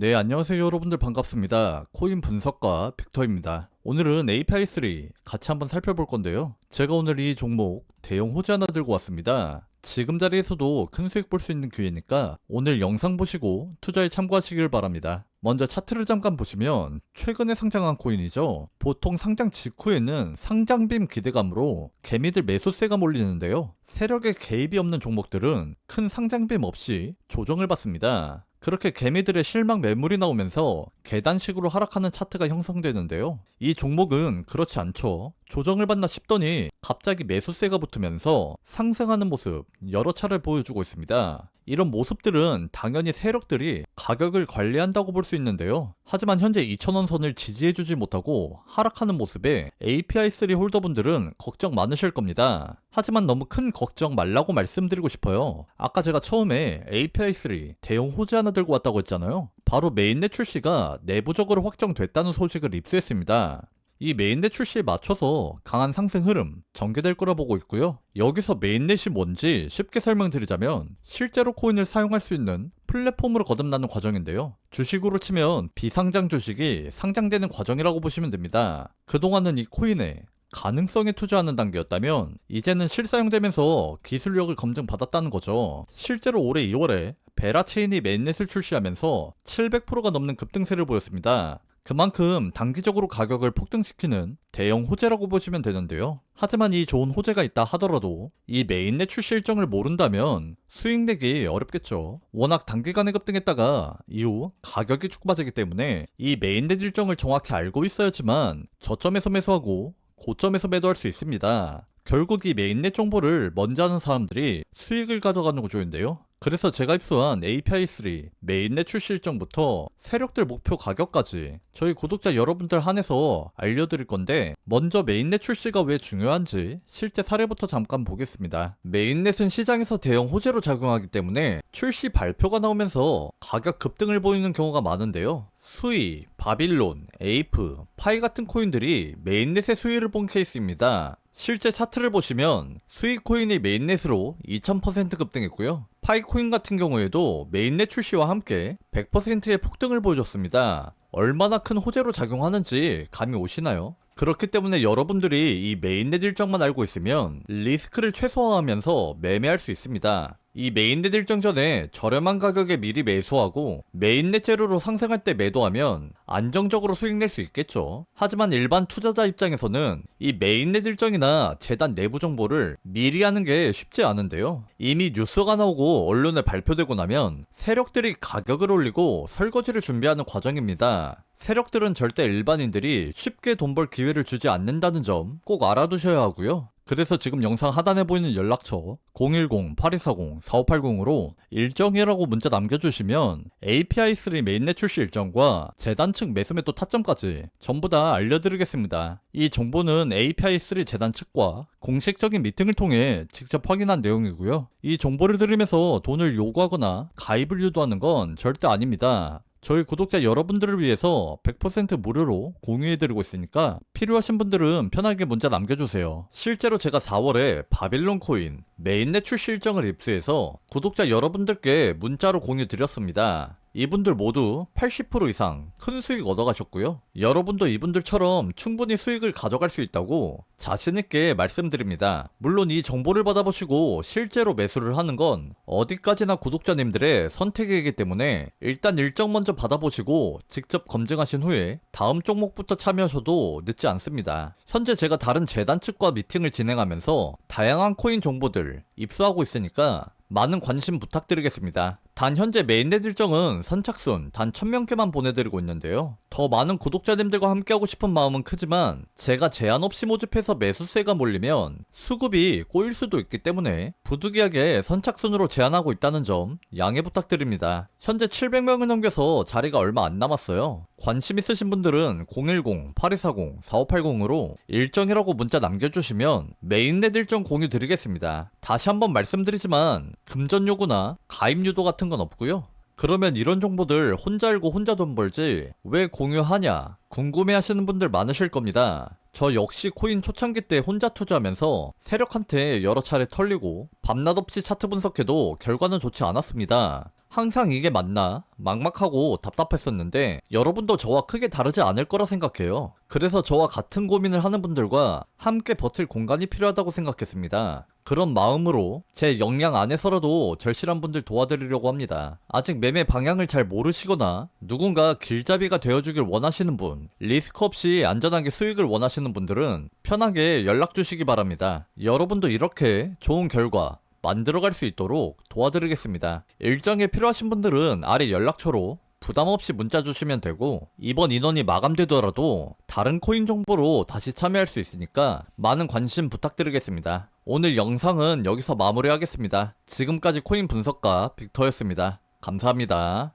네, 안녕하세요 여러분들 반갑습니다. 코인 분석가 빅터입니다. 오늘은 API3 같이 한번 살펴볼 건데요. 제가 오늘 이 종목 대형 호재 하나 들고 왔습니다. 지금 자리에서도 큰 수익 볼 수 있는 기회니까 오늘 영상 보시고 투자에 참고하시길 바랍니다. 먼저 차트를 잠깐 보시면 최근에 상장한 코인이죠. 보통 상장 직후에는 상장빔 기대감으로 개미들 매수세가 몰리는데요. 세력의 개입이 없는 종목들은 큰 상장빔 없이 조정을 받습니다. 그렇게 개미들의 실망 매물이 나오면서 계단식으로 하락하는 차트가 형성되는데요. 이 종목은 그렇지 않죠. 조정을 받나 싶더니 갑자기 매수세가 붙으면서 상승하는 모습 여러 차례 보여주고 있습니다. 이런 모습들은 당연히 세력들이 가격을 관리한다고 볼 수 있는데요. 하지만 현재 2,000원 선을 지지해주지 못하고 하락하는 모습에 API3 홀더분들은 걱정 많으실 겁니다. 하지만 너무 큰 걱정 말라고 말씀드리고 싶어요. 아까 제가 처음에 API3 대형 호재 하나 들고 왔다고 했잖아요. 바로 메인넷 출시가 내부적으로 확정됐다는 소식을 입수했습니다. 이 메인넷 출시에 맞춰서 강한 상승 흐름 전개될 거라 보고 있고요. 여기서 메인넷이 뭔지 쉽게 설명드리자면 실제로 코인을 사용할 수 있는 플랫폼으로 거듭나는 과정인데요. 주식으로 치면 비상장 주식이 상장되는 과정이라고 보시면 됩니다. 그동안은 이 코인에 가능성에 투자하는 단계였다면 이제는 실사용되면서 기술력을 검증받았다는 거죠. 실제로 올해 2월에 베라체인이 메인넷을 출시하면서 700%가 넘는 급등세를 보였습니다. 그만큼 단기적으로 가격을 폭등시키는 대형 호재라고 보시면 되는데요. 하지만 이 좋은 호재가 있다 하더라도 이 메인넷 출시 일정을 모른다면 수익 내기 어렵겠죠. 워낙 단기간에 급등했다가 이후 가격이 쭉 빠지기 때문에 이 메인넷 일정을 정확히 알고 있어야지만 저점에서 매수하고 고점에서 매도할 수 있습니다. 결국 이 메인넷 정보를 먼저 하는 사람들이 수익을 가져가는 구조인데요. 그래서 제가 입수한 API3 메인넷 출시 일정부터 세력들 목표 가격까지 저희 구독자 여러분들 한해서 알려드릴 건데 먼저 메인넷 출시가 왜 중요한지 실제 사례부터 잠깐 보겠습니다. 메인넷은 시장에서 대형 호재로 작용하기 때문에 출시 발표가 나오면서 가격 급등을 보이는 경우가 많은데요. 수이, 바빌론, 에이프, 파이 같은 코인들이 메인넷의 수위를 본 케이스입니다. 실제 차트를 보시면 수익 코인이 메인넷으로 2000% 급등했고요. 파이코인 같은 경우에도 메인넷 출시와 함께 100%의 폭등을 보여줬습니다. 얼마나 큰 호재로 작용하는지 감이 오시나요? 그렇기 때문에 여러분들이 이 메인넷 일정만 알고 있으면 리스크를 최소화하면서 매매할 수 있습니다. 이 메인넷 일정 전에 저렴한 가격에 미리 매수하고 메인넷 재료로 상승할 때 매도하면 안정적으로 수익 낼 수 있겠죠. 하지만 일반 투자자 입장에서는 이 메인넷 일정이나 재단 내부 정보를 미리 하는 게 쉽지 않은데요. 이미 뉴스가 나오고 언론에 발표되고 나면 세력들이 가격을 올리고 설거지를 준비하는 과정입니다. 세력들은 절대 일반인들이 쉽게 돈 벌 기회를 주지 않는다는 점 꼭 알아두셔야 하고요. 그래서 지금 영상 하단에 보이는 연락처 010-8240-4580으로 일정이라고 문자 남겨주시면 API3 메인넷 출시 일정과 재단 측 매수매 도 타점까지 전부 다 알려드리겠습니다. 이 정보는 API3 재단 측과 공식적인 미팅을 통해 직접 확인한 내용이고요. 이 정보를 들으면서 돈을 요구하거나 가입을 유도하는 건 절대 아닙니다. 저희 구독자 여러분들을 위해서 100% 무료로 공유해드리고 있으니까 필요하신 분들은 편하게 문자 남겨주세요. 실제로 제가 4월에 바빌론 코인 메인넷 출시 일정을 입수해서 구독자 여러분들께 문자로 공유드렸습니다. 이분들 모두 80% 이상 큰 수익 얻어가셨고요. 여러분도 이분들처럼 충분히 수익을 가져갈 수 있다고 자신있게 말씀드립니다. 물론 이 정보를 받아보시고 실제로 매수를 하는 건 어디까지나 구독자님들의 선택이기 때문에 일단 일정 먼저 받아보시고 직접 검증하신 후에 다음 종목부터 참여하셔도 늦지 않습니다. 현재 제가 다른 재단 측과 미팅을 진행하면서 다양한 코인 정보들 입수하고 있으니까 많은 관심 부탁드리겠습니다. 단 현재 메인넷 일정은 선착순 단 1000명께만 보내드리고 있는데요. 더 많은 구독자님들과 함께하고 싶은 마음은 크지만 제가 제한 없이 모집해서 매수세가 몰리면 수급이 꼬일 수도 있기 때문에 부득이하게 선착순으로 제한하고 있다는 점 양해 부탁드립니다. 현재 700명을 넘겨서 자리가 얼마 안 남았어요. 관심 있으신 분들은 010-8240-4580으로 일정이라고 문자 남겨주시면 메인넷 일정 공유 드리겠습니다. 다시 한번 말씀드리지만 금전 요구나 가입 유도 같은 건 없고요. 그러면 이런 정보들 혼자 알고 혼자 돈 벌지 왜 공유하냐 궁금해 하시는 분들 많으실 겁니다. 저 역시 코인 초창기 때 혼자 투자하면서 세력한테 여러 차례 털리고 밤낮 없이 차트 분석해도 결과는 좋지 않았습니다. 항상 이게 맞나? 막막하고 답답했었는데 여러분도 저와 크게 다르지 않을 거라 생각해요. 그래서 저와 같은 고민을 하는 분들과 함께 버틸 공간이 필요하다고 생각했습니다. 그런 마음으로 제 역량 안에서라도 절실한 분들 도와드리려고 합니다. 아직 매매 방향을 잘 모르시거나 누군가 길잡이가 되어주길 원하시는 분, 리스크 없이 안전하게 수익을 원하시는 분들은 편하게 연락 주시기 바랍니다. 여러분도 이렇게 좋은 결과 만들어갈 수 있도록 도와드리겠습니다. 일정에 필요하신 분들은 아래 연락처로 부담 없이 문자 주시면 되고 이번 인원이 마감되더라도 다른 코인 정보로 다시 참여할 수 있으니까 많은 관심 부탁드리겠습니다. 오늘 영상은 여기서 마무리하겠습니다. 지금까지 코인 분석가 빅터였습니다. 감사합니다.